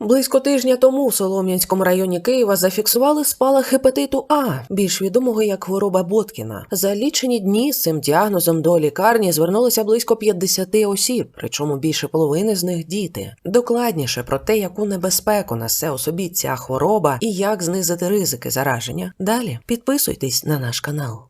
Близько тижня тому у Солом'янському районі Києва зафіксували спалах гепатиту А, більш відомого як хвороба Боткіна. За лічені дні з цим діагнозом до лікарні звернулося близько 50 осіб, причому більше половини з них діти. Докладніше про те, яку небезпеку несе у собі ця хвороба і як знизити ризики зараження. Далі підписуйтесь на наш канал.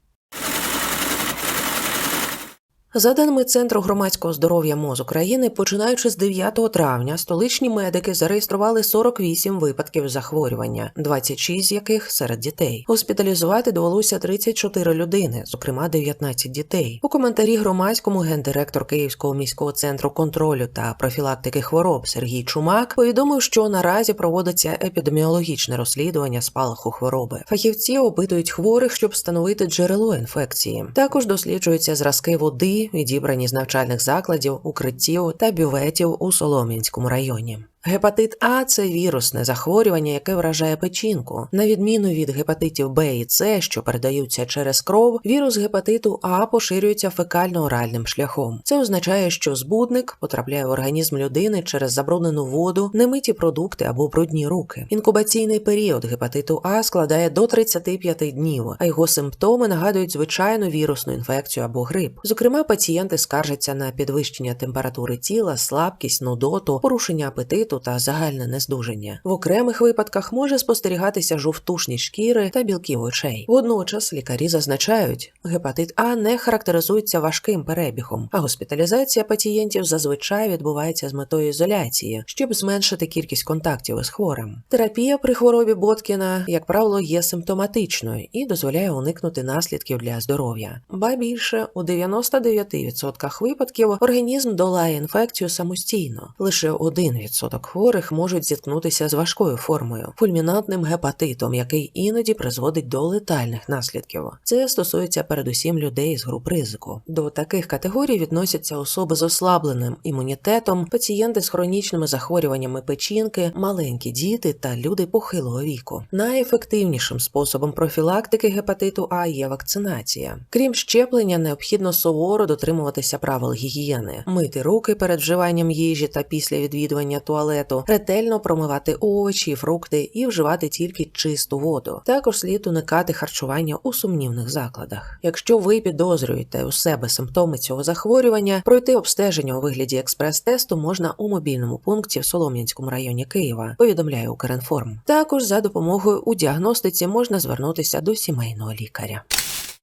За даними Центру громадського здоров'я МОЗ України, починаючи з 9 травня, столичні медики зареєстрували 48 випадків захворювання, 26 з яких серед дітей. Госпіталізувати довелося 34 людини, зокрема 19 дітей. У коментарі громадському гендиректор Київського міського центру контролю та профілактики хвороб Сергій Чумак повідомив, що наразі проводиться епідеміологічне розслідування спалаху хвороби. Фахівці опитують хворих, щоб встановити джерело інфекції. Також досліджуються зразки води, відібрані з навчальних закладів, укриттів та бюветів у Солом'янському районі. Гепатит А це вірусне захворювання, яке вражає печінку. На відміну від гепатитів Б і С, що передаються через кров, вірус гепатиту А поширюється фекально-оральним шляхом. Це означає, що збудник потрапляє в організм людини через забруднену воду, немиті продукти або брудні руки. Інкубаційний період гепатиту А складає до 35 днів, а його симптоми нагадують звичайну вірусну інфекцію або грип. Зокрема, пацієнти скаржаться на підвищення температури тіла, слабкість, нудоту, порушення апетиту та загальне нездужання. В окремих випадках може спостерігатися жовтушність шкіри та білків очей. Водночас лікарі зазначають, гепатит А не характеризується важким перебігом, а госпіталізація пацієнтів зазвичай відбувається з метою ізоляції, щоб зменшити кількість контактів із хворим. Терапія при хворобі Боткіна, як правило, є симптоматичною і дозволяє уникнути наслідків для здоров'я. Ба більше у 99% випадків організм долає інфекцію самостійно. Лише 1% хворих можуть зіткнутися з важкою формою фульмінантним гепатитом, який іноді призводить до летальних наслідків. Це стосується передусім людей з груп ризику. До таких категорій відносяться особи з ослабленим імунітетом, пацієнти з хронічними захворюваннями печінки, маленькі діти та люди похилого віку. Найефективнішим способом профілактики гепатиту А є вакцинація. Крім щеплення, необхідно суворо дотримуватися правил гігієни, мити руки перед вживанням їжі та після відвідування туалету, ретельно промивати овочі, фрукти і вживати тільки чисту воду. Також слід уникати харчування у сумнівних закладах. Якщо ви підозрюєте у себе симптоми цього захворювання, пройти обстеження у вигляді експрес-тесту можна у мобільному пункті в Солом'янському районі Києва. Повідомляє Укрінформ. Також за допомогою у діагностиці можна звернутися до сімейного лікаря.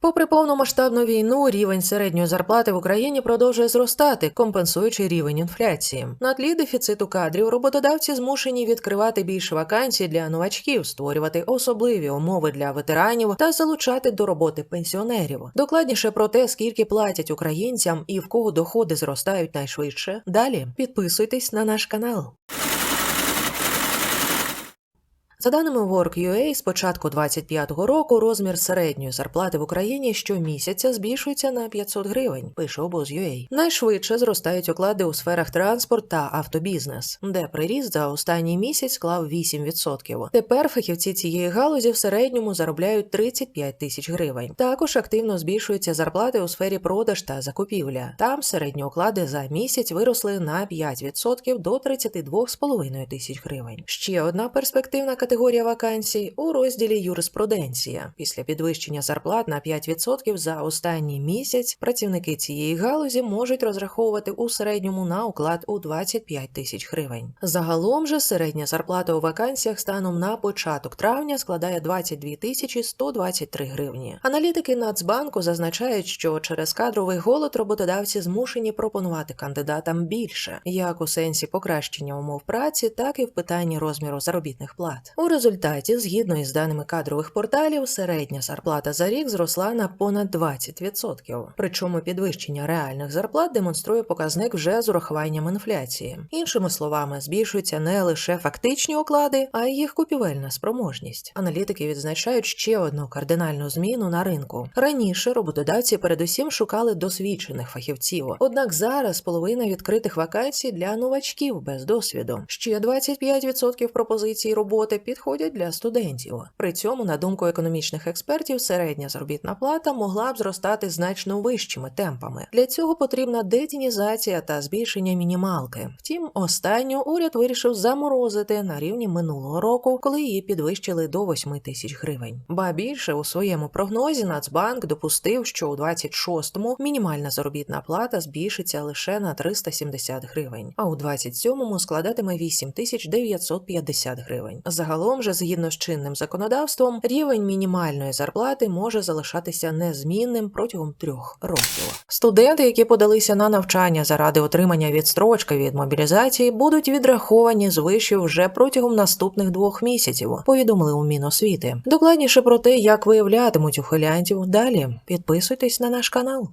Попри повномасштабну війну, рівень середньої зарплати в Україні продовжує зростати, компенсуючи рівень інфляції. На тлі дефіциту кадрів роботодавці змушені відкривати більше вакансій для новачків, створювати особливі умови для ветеранів та залучати до роботи пенсіонерів. Докладніше про те, скільки платять українцям і в кого доходи зростають найшвидше. Далі підписуйтесь на наш канал. За даними Work.ua, з початку 2025 року розмір середньої зарплати в Україні щомісяця збільшується на 500 гривень, пише обоз.ua. Найшвидше зростають оклади у сферах транспорт та автобізнес, де приріст за останній місяць склав 8%. Тепер фахівці цієї галузі в середньому заробляють 35 тисяч гривень. Також активно збільшуються зарплати у сфері продаж та закупівля. Там середні оклади за місяць виросли на 5% до 32,5 тисяч гривень. Ще одна перспективна категорія вакансій у розділі юриспруденція. Після підвищення зарплат на 5% за останній місяць працівники цієї галузі можуть розраховувати у середньому на уклад у 25 тисяч гривень. Загалом же середня зарплата у вакансіях станом на початок травня складає 22 тисячі 123 гривні. Аналітики Нацбанку зазначають, що через кадровий голод роботодавці змушені пропонувати кандидатам більше, як у сенсі покращення умов праці, так і в питанні розміру заробітних плат. У результаті, згідно із даними кадрових порталів, середня зарплата за рік зросла на понад 20%. Причому підвищення реальних зарплат демонструє показник вже з урахуванням інфляції. Іншими словами, збільшуються не лише фактичні оклади, а й їх купівельна спроможність. Аналітики відзначають ще одну кардинальну зміну на ринку. Раніше роботодавці передусім шукали досвідчених фахівців, однак зараз половина відкритих вакансій для новачків без досвіду. Ще 25% пропозицій роботи під підходять для студентів. При цьому, на думку економічних експертів, середня заробітна плата могла б зростати значно вищими темпами. Для цього потрібна детінізація та збільшення мінімалки. Втім, останню уряд вирішив заморозити на рівні минулого року, коли її підвищили до 8 тисяч гривень. Ба більше у своєму прогнозі Нацбанк допустив, що у 26-му мінімальна заробітна плата збільшиться лише на 370 гривень, а у 27-му складатиме 8 тисяч 950 гривень. Загалом же, згідно з чинним законодавством, рівень мінімальної зарплати може залишатися незмінним протягом трьох років. Студенти, які подалися на навчання заради отримання відстрочки від мобілізації, будуть відраховані з вишів вже протягом наступних двох місяців. Повідомили у Міносвіти. Докладніше про те, як виявлятимуть ухилянтів далі. Підписуйтесь на наш канал.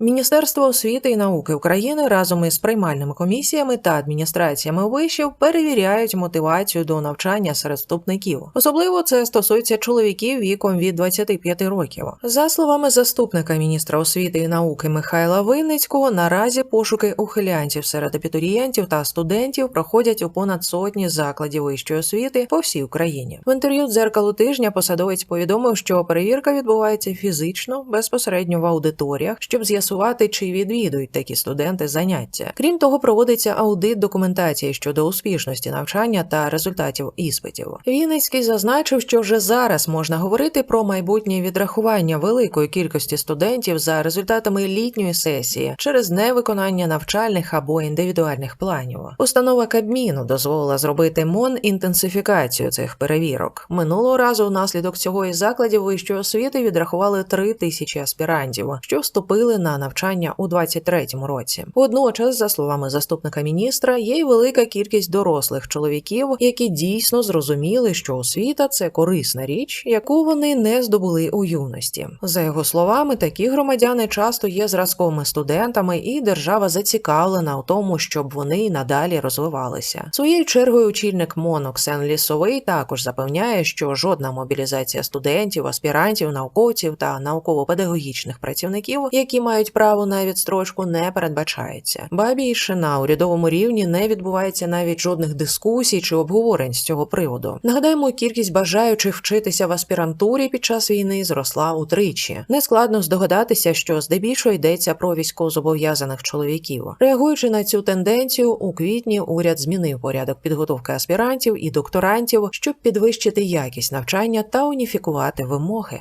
Міністерство освіти і науки України разом із приймальними комісіями та адміністраціями вишів перевіряють мотивацію до навчання серед вступників. Особливо це стосується чоловіків віком від 25 років. За словами заступника міністра освіти і науки Михайла Винницького, наразі пошуки ухилянтів серед абітурієнтів та студентів проходять у понад сотні закладів вищої освіти по всій Україні. В інтерв'ю дзеркалу тижня посадовець повідомив, що перевірка відбувається фізично безпосередньо в аудиторіях, щоб з'ясувати, чи відвідують такі студенти заняття. Крім того, проводиться аудит документації щодо успішності навчання та результатів іспитів. Вінницький зазначив, що вже зараз можна говорити про майбутнє відрахування великої кількості студентів за результатами літньої сесії через невиконання навчальних або індивідуальних планів. Установа Кабміну дозволила зробити МОН інтенсифікацію цих перевірок. Минулого разу внаслідок цього із закладів вищої освіти відрахували три тисячі аспірантів, що вступили на навчання у 23-му році. Водночас, за словами заступника міністра, є й велика кількість дорослих чоловіків, які дійсно зрозуміли, що освіта це корисна річ, яку вони не здобули у юності. За його словами, такі громадяни часто є зразковими студентами, і держава зацікавлена у тому, щоб вони надалі розвивалися. Своєю чергою очільник МОН Оксен Лісовий також запевняє, що жодна мобілізація студентів, аспірантів, науковців та науково-педагогічних працівників, які мають право на відстрочку, не передбачається. Ба більше на урядовому рівні не відбувається навіть жодних дискусій чи обговорень з цього приводу. Нагадаємо, кількість бажаючих вчитися в аспірантурі під час війни зросла утричі. Нескладно здогадатися, що здебільшого йдеться про військовозобов'язаних чоловіків. Реагуючи на цю тенденцію, у квітні уряд змінив порядок підготовки аспірантів і докторантів, щоб підвищити якість навчання та уніфікувати вимоги.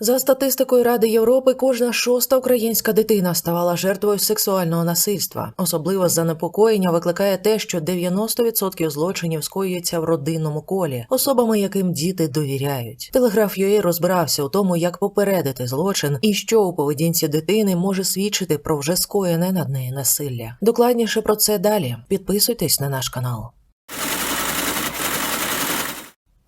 За статистикою Ради Європи, кожна шоста українська дитина ставала жертвою сексуального насильства. Особливо занепокоєння викликає те, що 90% злочинів скоюються в родинному колі, особами, яким діти довіряють. Телеграф UA розбирався у тому, як попередити злочин і що у поведінці дитини може свідчити про вже скоєне над нею насилля. Докладніше про це далі. Підписуйтесь на наш канал.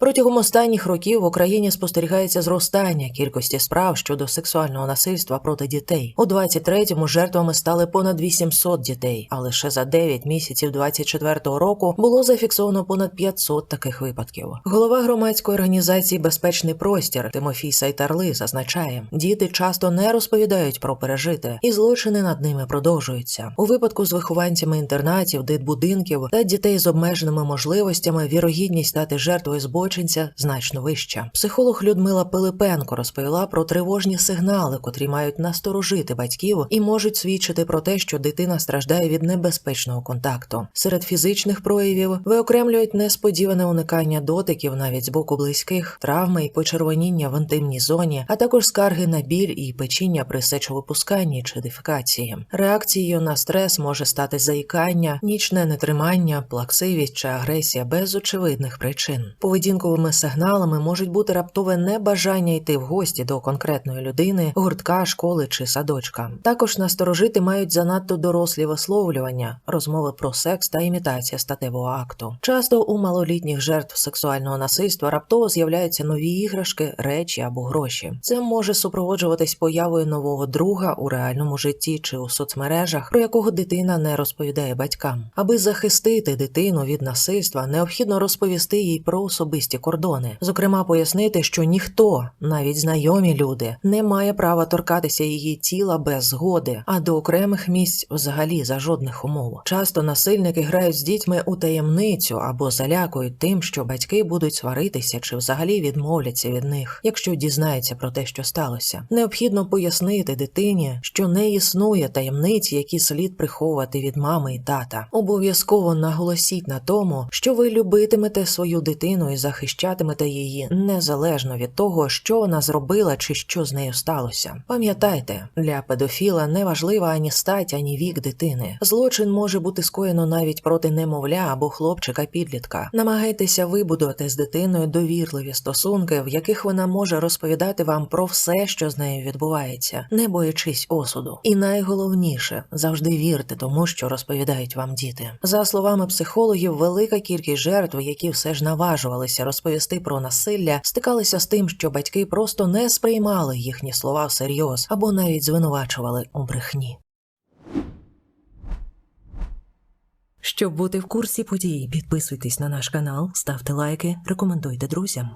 Протягом останніх років в Україні спостерігається зростання кількості справ щодо сексуального насильства проти дітей. У 23-му жертвами стали понад 800 дітей, а лише за 9 місяців 24-го року було зафіксовано понад 500 таких випадків. Голова громадської організації Безпечний простір Тимофій Сайтарли зазначає, діти часто не розповідають про пережите, і злочини над ними продовжуються. У випадку з вихованцями інтернатів, дитбудинків та дітей з обмеженими можливостями вірогідність стати жертвою збочинця значно вища. Психолог Людмила Пилипенко розповіла про тривожні сигнали, котрі мають насторожити батьків і можуть свідчити про те, що дитина страждає від небезпечного контакту. Серед фізичних проявів виокремлюють несподіване уникання дотиків навіть з боку близьких, травми і почервоніння в інтимній зоні, а також скарги на біль і печіння при сечовипусканні чи дефікації. Реакцією на стрес може стати заїкання, нічне нетримання, плаксивість чи агресія без очевидних причин. Поведінку ранковими сигналами можуть бути раптове небажання йти в гості до конкретної людини, гуртка, школи чи садочка. Також насторожити мають занадто дорослі висловлювання, розмови про секс та імітація статевого акту. Часто у малолітніх жертв сексуального насильства раптово з'являються нові іграшки, речі або гроші. Це може супроводжуватись появою нового друга у реальному житті чи у соцмережах, про якого дитина не розповідає батькам. Аби захистити дитину від насильства, необхідно розповісти їй про особисті особисті кордони. Зокрема, пояснити, що ніхто, навіть знайомі люди, не має права торкатися її тіла без згоди, а до окремих місць взагалі за жодних умов. Часто насильники грають з дітьми у таємницю або залякують тим, що батьки будуть сваритися чи взагалі відмовляться від них, якщо дізнаються про те, що сталося. Необхідно пояснити дитині, що не існує таємниць, які слід приховувати від мами і тата. Обов'язково наголосіть на тому, що ви любитимете свою дитину і захищатимете її незалежно від того, що вона зробила чи що з нею сталося. Пам'ятайте, для педофіла не важлива ані стать, ані вік дитини. Злочин може бути скоєно навіть проти немовля або хлопчика-підлітка. Намагайтеся вибудувати з дитиною довірливі стосунки, в яких вона може розповідати вам про все, що з нею відбувається, не боячись осуду. І найголовніше завжди вірте тому, що розповідають вам діти. За словами психологів, велика кількість жертв, які все ж наважувалися розповісти про насилля, стикалися з тим, що батьки просто не сприймали їхні слова всерйоз або навіть звинувачували у брехні. Щоб бути в курсі подій, підписуйтесь на наш канал, ставте лайки, рекомендуйте друзям.